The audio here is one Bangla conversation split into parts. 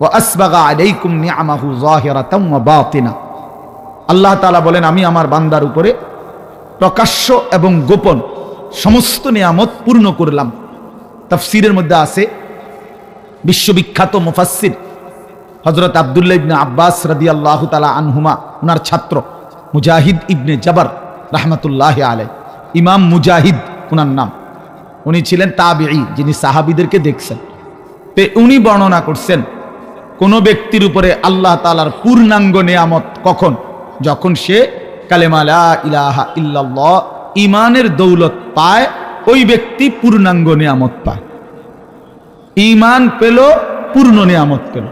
ও আল্লাহ তাআলা বলেন, আমি আমার বান্দার উপরে প্রকাশ্য এবং গোপন সমস্ত নিয়ামত পূর্ণ করলাম। তাফসীরের মধ্যে আছে বিশ্ববিখ্যাত মুফাসসির হযরত আব্দুল্লাহ ইবনে আব্বাস রাদিয়াল্লাহু তাআলা আনহুমা ওনার ছাত্র মুজাহিদ ইবনে জাবার রাহমাতুল্লাহ আলাই ইমাম মুজাহিদ ওনার নাম। উনি ছিলেন তাবিঈ, যিনি সাহাবিদেরকে দেখছেন। তে উনি বর্ণনা করছেন কোন ব্যক্তির উপরে আল্লাহ তালার পূর্ণাঙ্গ নিয়ামত কখন? যখন সে কালেমা লা ইলাহা ইল্লাল্লাহ ইমানের দৌলত পায়, ওই ব্যক্তি পূর্ণাঙ্গ নিয়ামত পায়। ইমান পেল, পূর্ণ নিয়ামত পেল।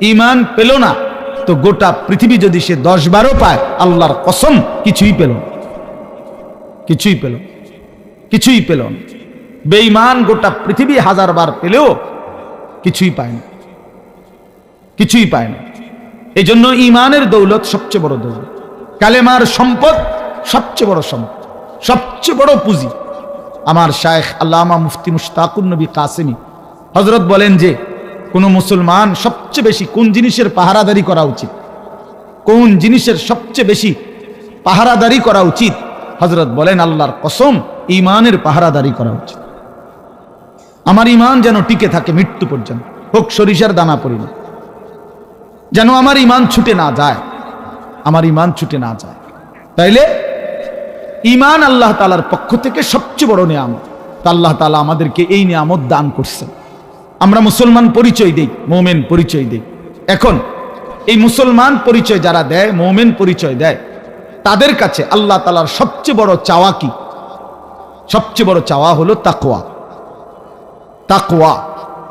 ইমান পেল না, তো গোটা পৃথিবী যদি সে দশ বারো পায়, আল্লাহর কসম, কিছুই পেল কিছুই পেল কিছুই পেল বেঈমান গোটা পৃথিবী হাজার বার পেলেও কিছুই পায় না। কিছুই পায় না। এই জন্য ইমানের দৌলত সবচেয়ে বড় দৌলত। কালেমার সম্পদ সবচেয়ে বড় সম্পদ, সবচেয়ে বড় পুঁজি। আমার শায়েখ আল্লামা মুফতি মুশতাকুর নবী কাসেমি হজরত বলেন যে, কোনো মুসলমান সবচেয়ে বেশি কোন জিনিসের পাহারাদারি করা উচিত? কোন জিনিসের সবচেয়ে বেশি পাহারাদারি করা উচিত? হজরত বলেন, আল্লাহর কসম ইমানের পাহারাদারি করা উচিত। আমার ইমান যেন টিকে থাকে মৃত্যু পর্যন্ত। হোক সরিষার দানা পরিমাণ যেন আমার ইমান ছুটে না যায়। আমার ইমান ছুটে না যায়। তাইলে ইমান আল্লাহ তালার পক্ষ থেকে সবচেয়ে বড় নিয়ামত। তা আল্লাহ তালা আমাদেরকে এই নিয়ামত দান করছেন। আমরা মুসলমান পরিচয় দিই, মোমেন পরিচয় দিই। এখন এই মুসলমান পরিচয় যারা দেয়, মোমেন পরিচয় দেয়, তাদের কাছে আল্লাহ তালার সবচেয়ে বড় চাওয়া কি? সবচেয়ে বড় চাওয়া হলো তাকোয়া তাকোয়া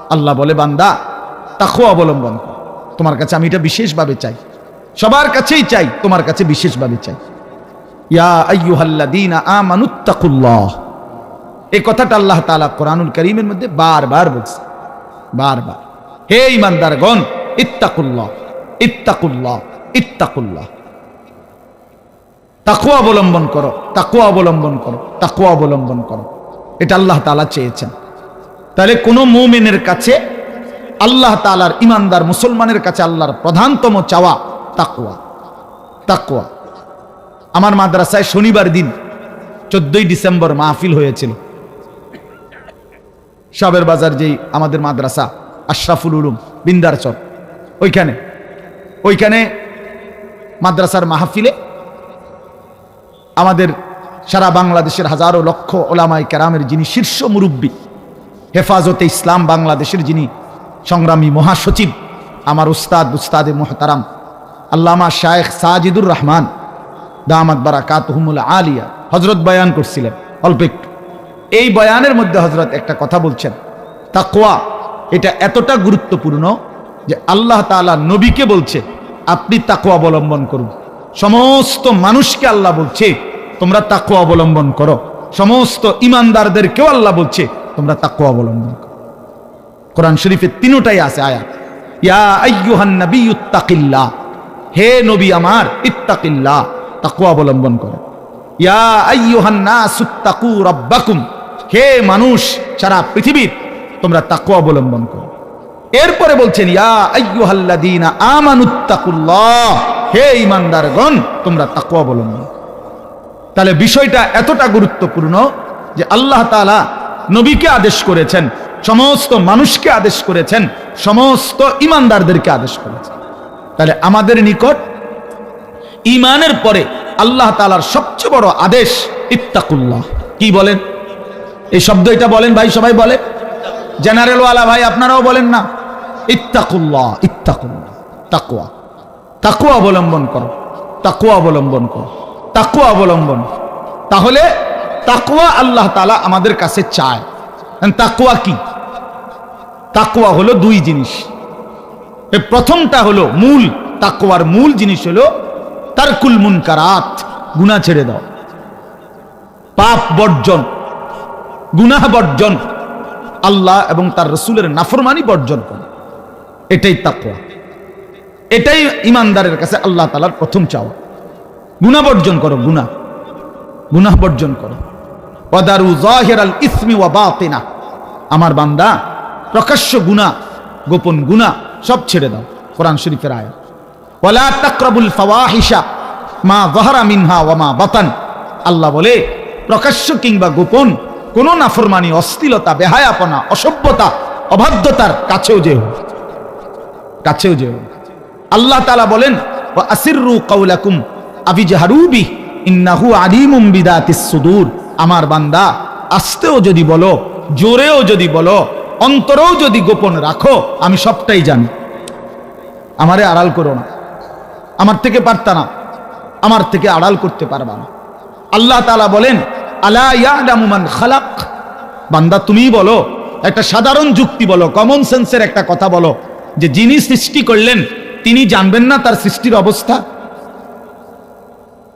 আল্লাহ বলে, বান্দা তাকোয়া অবলম্বন কর। তোমার কাছে আমি এটা বিশেষভাবে চাই। সবার কাছেই চাই, তোমার কাছে বিশেষভাবে চাই। এই কথাটা আল্লাহ মধ্যে বারবার বলছে। বারবার। হে ঈমানদারগণ, ইত্তাকুল্লাহ ইত্তাকুল্লাহ ইত্তাকুল্লাহ। অবলম্বন করো তাকুয়া অবলম্বন করো তাকুয়া অবলম্বন করো। এটা আল্লাহ তাআলা চেয়েছেন। তাহলে কোন মুমিনের কাছে আল্লাহ তালার ইমানদার মুসলমানের কাছে আল্লাহর প্রধানতম চাওয়া তাকুয়া তাকুয়া আমার মাদ্রাসায় শনিবার দিন চোদ্দই ডিসেম্বর মাহফিল হয়েছিল। সাবের বাজার যেই আমাদের মাদ্রাসা, আশরাফুল উলুম বিন্দারচর ওইখানে। ওইখানে মাদ্রাসার মাহফিলে আমাদের সারা বাংলাদেশের হাজারো লক্ষ ওলামাই কেরামের যিনি শীর্ষ মুরব্বী, হেফাজতে ইসলাম বাংলাদেশের যিনি সংগ্রামী মহাসচিব, আমার উস্তাদ, উস্তাদে মোহতারাম, আল্লামা শায়েখ সাজিদুর রহমান, দামাত বারাকাতহুমুল আলিয়া হজরত বয়ান করছিলেন। অল্প একটু। এই বয়ানের মধ্যে হজরত একটা কথা বলছেন। তাকোয়া এটা এতটা গুরুত্বপূর্ণ যে আল্লাহ তাআলা নবীকে বলছে, আপনি তাকোয়া অবলম্বন করুন। সমস্ত মানুষকে আল্লাহ বলছে, তোমরা তাকোয়া অবলম্বন করো। সমস্ত ইমানদারদেরকেও আল্লাহ বলছে, তোমরা তাকোয়া অবলম্বন করো। কোরআন শরীফের তিনোটাই আছে আয়াত। ইয়া আইয়ুহান নাবিয়্যুত্তাকিল্লাহ হে নবী আমার, ইত্তাকিল্লাহ, তাকওয়া অবলম্বন করো। ইয়া আইয়ুহান নাসুত্তাকু রাব্বাকুম। হে মানুষ, সারা পৃথিবীর, তোমরা তাকওয়া অবলম্বন করো। এরপরে বলছেন, ইয়া আইয়ুহাল্লাযীনা আমানুত্তাকুল্লাহ। হে ঈমানদারগণ, তোমরা তাকওয়া অবলম্বন। তাহলে বিষয়টা এতটা গুরুত্বপূর্ণ যে আল্লাহ তাআলা নবীকে আদেশ করেছেন সমস্ত মানুষকে আদেশ করেছেন, সমস্ত ইমানদারদেরকে আদেশ করেছেন। তাহলে আমাদের নিকট ইমানের পরে আল্লাহ তালার সবচেয়ে বড় আদেশ ইত্তাকুল্লাহ। কি বলেন? এই শব্দ এটা বলেন ভাই, সবাই বলে? জেনারেল ওয়ালা ভাই, আপনারাও বলেন না। ইত্তাকুল্লাহ ইত্তাকুল্লাহ তাকুয়া তাকুয়া অবলম্বন করো। তাকুয়া অবলম্বন করো। তাকুয়া অবলম্বন। তাহলে তাকুয়া আল্লাহ তালা আমাদের কাছে চায়। তাকুয়া কি? তাকুয়া হলো দুই জিনিস। প্রথমটা হলো মূল তাকুয়ার মূল জিনিস হলো তারকুল মুনকারাত, গুনাহ ছেড়ে দাও। পাপ বর্জন, গুনাহ বর্জন, আল্লাহ এবং তার রসুলের নাফরমানি বর্জন করো। এটাই তাকুয়া এটাই ইমানদারের কাছে আল্লাহ তালার প্রথম চাওয়া। গুনাহ বর্জন করো, গুনাহ। গুনাহ বর্জন করো। জাহিরাল ইসমি আমার বান্দা প্রকাশ্য গুনাহ গোপন গুনাহ সব ছেড়ে দাও, কোরআন শরীফের আয়াত। ওয়ালা তাকরাবুল ফাওয়াহিশা, মা যাহারা মিনহা বাতান। আল্লাহ বলে, প্রকাশ্য কিংবা গোপন, কোন নাফরমানি, অশ্লীলতা, বেহায়াপনা, অসভ্যতা, অবাধ্যতার কাছেও যেও। কাছেও যেও। আল্লাহ তালা বলেন, ওয়া আসিররু কাউলাকুম আবিজাহারুবি ইন্নাহু আলিমুম সুদূর। আমার বান্দা, আস্তেও যদি বলো, জোরেও যদি বলো অন্তরেও যদি গোপন রাখো, আমি সবটাই জানি। আমারে আড়াল করো না। আমার থেকে পারতা না। আমার থেকে আড়াল করতে পারবা না। আল্লাহ তাআলা বলেন, আলা খালাক? বান্দা, তুমিই বলো, একটা সাধারণ যুক্তি বলো কমন সেন্সের একটা কথা বলো, যে যিনি সৃষ্টি করলেন, তিনি জানবেন না তার সৃষ্টির অবস্থা?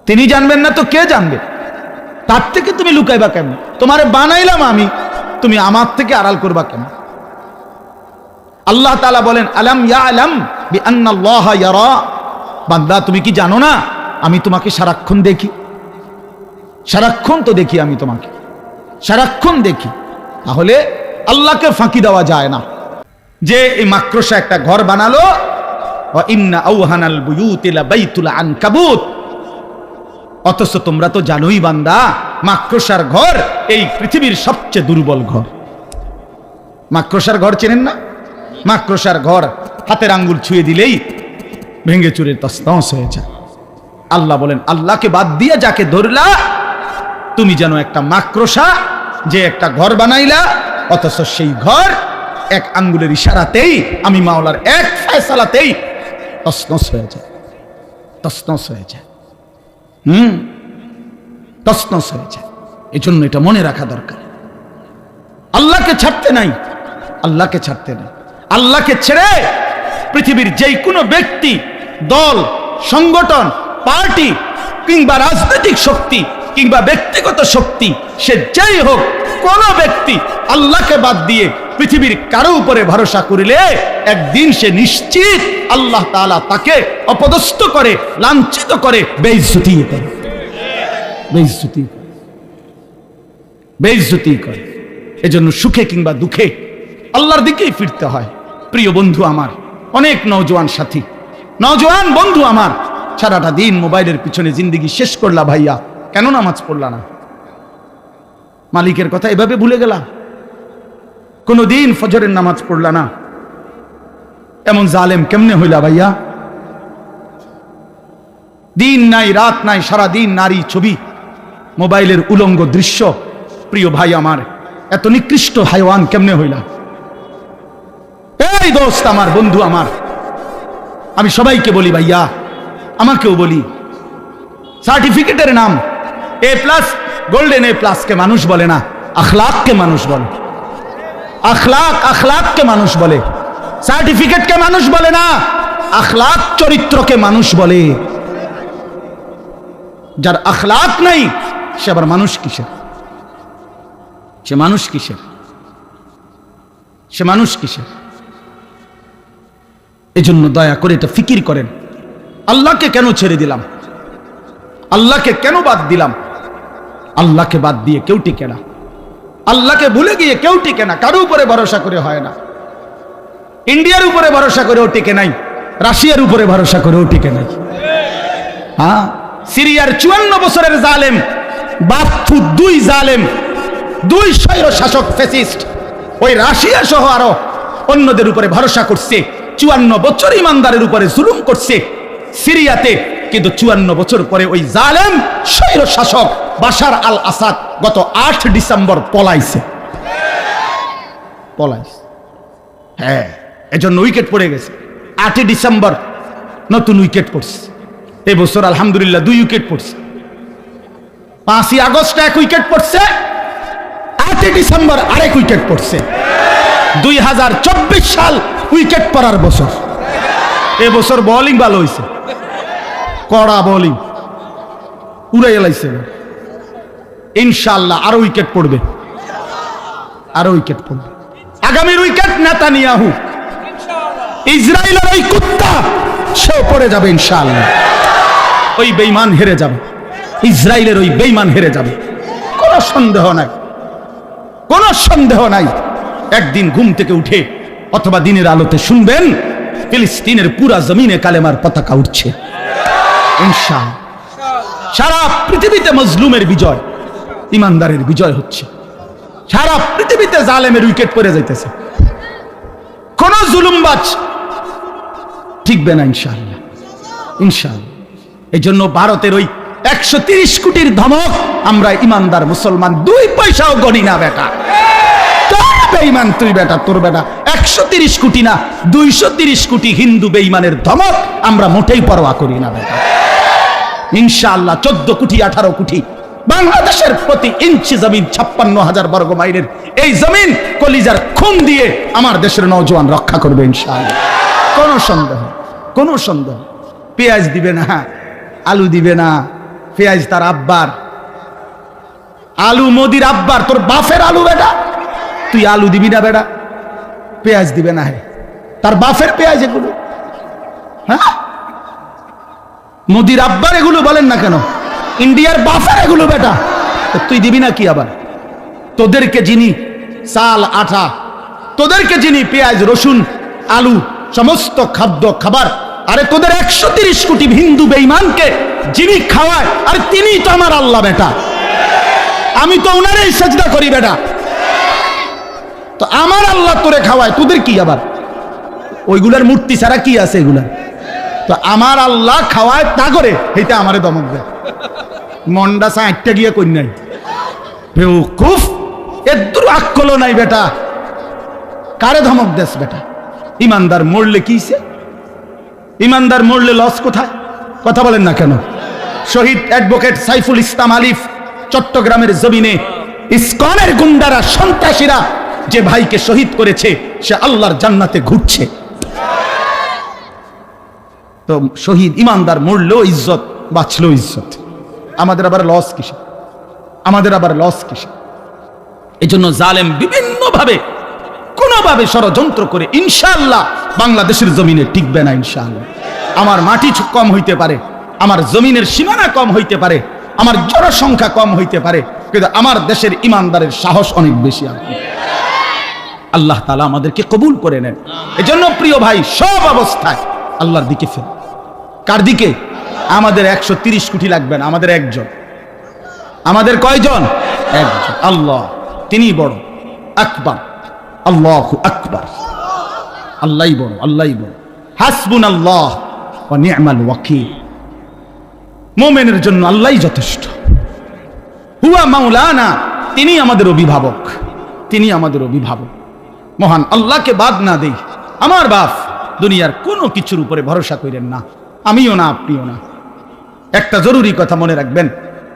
তিনি জানবেন না তো কে জানবে? তার থেকে তুমি লুকাইবা কেন তোমারে বানাইলাম আমি। তুমি আমার থেকে আড়াল করবা কেন? আল্লাহ তালা বলেন, আলাম ইয়া আলাম বান্দা, তুমি কি জানো না? আমি তোমাকে সারাক্ষণ দেখি। সারাক্ষণ তো দেখি আমি তোমাকে। সারাক্ষণ দেখি। তাহলে আল্লাহকে ফাঁকি দেওয়া যায় না। যে এই মাক্রসা একটা ঘর বানালো ইন্না আউহানাল বুয়ুতি লাবাইতুল আনকাবুত। অথচ তোমরা তো জানোই বান্দা মাক্রসার ঘর এই পৃথিবীর সবচেয়ে দুর্বল ঘর। মাক্রসার ঘর চেনেন না? মাক্রসার ঘর হাতের আঙ্গুল ছুঁয়ে দিলেই ভেঙে চুরে তস্তস হয়ে যায়। আল্লাহ বলেন, আল্লাহকে বাদ দিয়ে যাকে ধরলা, তুমি যেন একটা মাক্রসা যে একটা ঘর বানাইলা, অথচ সেই ঘর এক আঙ্গুলের ইশারাতেই, আমি মাওলার এক ফয়সালাতেই তসনস হয়ে যায়। তসনস হয়ে যায়। হুম? তসনস হয়ে এই জন্য এটা মনে রাখা দরকার। আল্লাহকে ছাড়তে নাই। আল্লাহকে ছাড়তে নাই। আল্লাহকে ছেড়ে পৃথিবীর যেই কোনো ব্যক্তি, দল, সংগঠন, পার্টি কিংবা রাজনৈতিক শক্তি কিংবা ব্যক্তিগত শক্তি, সে যেই হোক, কোন ব্যক্তি আল্লাহকে বাদ দিয়ে পৃথিবীর কারও উপরে ভরসা করিলে একদিন সে নিশ্চিত আল্লাহ তাআলা তাকে অপদস্থ করে, লাঞ্ছিত করে, বেইজ্জতি করে। বেইজ্জতি বেইজ্জতি করে। এজন্য সুখে কিংবা দুঃখে আল্লাহর দিকেই ফিরতে হয়। প্রিয় বন্ধু আমার, অনেক নওজোয়ান সাথী, নওজোয়ান বন্ধু আমার, সারাটা দিন মোবাইলের পিছনে জিন্দিগি শেষ করলা ভাইয়া, কেন নামাজ পড়লা না? মালিকের কথা এভাবে ভুলে গেলা কোনো দিন ফজরের নামাজ পড়লা না। এমন জালেম কেমনে হইলা ভাইয়া? দিন নাই, রাত নাই সারা দিন নারী ছবি, মোবাইলের উলঙ্গ দৃশ্য। প্রিয় ভাই আমার, এত নিকৃষ্ট হাইওয়ান কেমনে হইলা? এই দোস্ত আমার, বন্ধু আমার, আমি সবাইকে বলি ভাইয়া, আমাকেও বলি, সার্টিফিকেটের নাম এ প্লাস গোল্ডেন এ প্লাসকে মানুষ বলে না, আখলাককে মানুষ বলে। আখলাক আখলাককে মানুষ বলে। সার্টিফিকেটকে মানুষ বলে না, আখলাক চরিত্রকে মানুষ বলে। যার আখলাক নাই, সে আবার মানুষ কিসের? সে মানুষ কিসের? সে মানুষ কিসের? এজন্য দয়া করে এটা ফিকির করেন। আল্লাহকে কেন ছেড়ে দিলাম? আল্লাহকে কেন বাদ দিলাম? আল্লাহকে বাদ দিয়ে কেউ টিকে না। আল্লাহকে ভুলে গিয়ে কেউ টিকে না, কারও উপরে ভরসা করে হয় না। ইন্ডিয়ার উপরে ভরসা করেও টিকে নাই, রাশিয়ার উপরে ভরসা করেও টিকে নাই। হ্যাঁ? সিরিয়ার চুয়ান্ন বছরের জালেম বাপ্পু দুই জালেম, দুই স্বৈর শাসক ফেসিস্ট, ওই রাশিয়া সহ আরও অন্যদের উপরে ভরসা করছে, চুয়ান্ন বছর ইমানদারের উপরে জুলুম করছে সিরিয়াতে, কিন্তু চুয়ান্ন বছর পরে ওই জালেম স্বৈর শাসক বাশার আল আসাদ গত আট ডিসেম্বর পলাইছে। পলাইছে। হ্যাঁ এজন্য উইকেট পড়ে গেছে। আটই ডিসেম্বর নতুন উইকেট পড়ছে। এবছর আলহামদুলিল্লাহ দুই উইকেট পড়ছে। পাঁচই আগস্ট এক উইকেট পড়ছে, আটই ডিসেম্বর আরেক উইকেট পড়ছে। দুই হাজার চব্বিশ সাল উইকেট পড়ার বছর। এবছর বছর বোলিং ভালো হয়েছে কড়া বোলিং উড়ে এলাইছে ইনশাল্লাহ আরও উইকেট পড়বে। আরও উইকেট পড়বে। আগামীর উইকেট নেতানিয়াহু। ইসরায়েলের ওই কুত্তা, সেও পড়ে যাবে ইনশাআল্লাহ। ওই বেইমান হেরে যাবে। ইসরায়েলের ওই বেইমান হেরে যাবে। কোনো সন্দেহ নাই। কোনো সন্দেহ নাই। একদিন ঘুম থেকে উঠে অথবা দিনের আলোতে শুনবেন, ফিলিস্তিনের পুরা জমিনে কালেমার পতাকা উঠছে ইনশাআল্লাহ। সারা পৃথিবীতে মজলুমের বিজয়। ইমানদারের বিজয় হচ্ছে। সারা পৃথিবীতে জালেমের উইকেট পড়ে যাইতেছে। কোন জুলুমবাজ ঠিকবে না ইনশাআল্লাহ। ইনশাআল্লাহ। এই জন্য ভারতের ওই একশো কোটির ধমক, আমরা ইমানদার মুসলমান, দুই পয়সাও গণি না বেটা। বেঈমান, তুই বেটা, তোর বেটা। একশো তিরিশ কোটি না, দুইশো তিরিশ কোটি হিন্দু বেঈমানের ধমক, আমরা মোটেই পরোয়া করি না বেটা। ইনশাআল্লাহ, চোদ্দ কোটি, আঠারো কোটি বাংলাদেশের প্রতি ইঞ্চি জমিন ছাপ্পান্ন হাজার বর্গ মাইলের এই জমিন কলিজার খুন দিয়ে আমার দেশের নৌজওয়ান রক্ষা করবে ইনশাআল্লাহ। কোনো সন্দেহ কোনো সন্দেহ। পেঁয়াজ দিবে না, আলু দিবে না, পেঁয়াজ তার আব্বার। আলু মোদির আব্বার, তোর বাফের আলু বেটা। তুই আলু দিবি না বেটা, পেঁয়াজ দিবে না হে। তার বাফের পেঁয়াজ এগুলো। হ্যাঁ? মোদির আব্বার এগুলো বলেন না কেন? ইন্ডিয়ার বাফের এগুলো বেটা। তুই দিবি না কি আবার? তোদেরকে যিনি চাল, আঠা, তোদেরকে যিনি পেঁয়াজ, রসুন, আলু, সমস্ত খাদ্য, খাবার, আরে তোদের একশো তিরিশ কোটি হিন্দু বেইমানকে যিনি খাওয়ায়, আরে তিনি তো আমার আল্লাহ বেটা। আমি তো ওনারই সেজদা করি বেটা। তো আমার আল্লাহ তোরে খাওয়ায়, তোদের কি আবার? ওইগুলার মূর্তি ছাড়া কি আছে এগুলার তো আমার আল্লাহ খাওয়ায় তা করে, এইটা আমারে দমক দেয়। মন্ডা সাঁটটা গিয়ে কই নাই। বেউকুফ এদুর আক্কল নাই বেটা। কারে ধমক দেশ বেটা? ইমানদার মরলে কিছে ইমানদার মরলে লস কোথায়? কথা বলেন না কেন? শহীদ অ্যাডভোকেট সাইফুল ইসলাম আলিফ চট্টগ্রামের জমিনে ইসকনের গুন্ডারা, সন্ত্রাসীরা যে ভাইকে শহীদ করেছে, সে আল্লাহর জান্নাতে ঘুরছে। তো শহীদ ইমানদার মরলেও ইজ্জত, বাঁচলেও ইজ্জত। আমাদের আবার লস কিসে আমাদের আবার লস কিসে এই জন্য জালেম বিভিন্নভাবে, কোনোভাবে ষড়যন্ত্র করে ইনশাআল্লাহ বাংলাদেশের জমিনে টিকবে না ইনশাআল্লাহ। আমার মাটি কম হইতে পারে, আমার জমিনের সীমানা কম হইতে পারে, আমার জনসংখ্যা কম হইতে পারে, কিন্তু আমার দেশের ইমানদারের সাহস অনেক বেশি আছে আল্লাহ তালা আমাদেরকে কবুল করে নেন। এজন্য প্রিয় ভাই, সব অবস্থায় আল্লাহর দিকে ফের। কার দিকে? আমাদের একশো তিরিশ কোটি লাগবে না, আমাদের একজন। আমাদের কয়জন? একজন। আল্লাহ তিনি বড়। আকবার। আল্লাহ আকবার। আল্লাহ বড় আল্লাহ বড়। হাসবুন আল্লাহ নিয়মাল ওয়াকিল। মোমেনের জন্য আল্লাহই যথেষ্ট। হুয়া মাওলানা, তিনি আমাদের অভিভাবক। তিনি আমাদের অভিভাবক। মহান আল্লাহকে বাদ না দেই। আমার বাপ দুনিয়ার কোনো কিছুর উপরে ভরসা করেন না। আমিও না, আপনিও না। একটা জরুরি কথা মনে রাখবেন।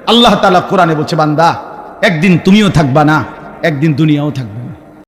আল্লাহ তালা কোরআনে বলছে, বান্দা, একদিন তুমিও থাকবা না, একদিন দুনিয়াও থাকবে।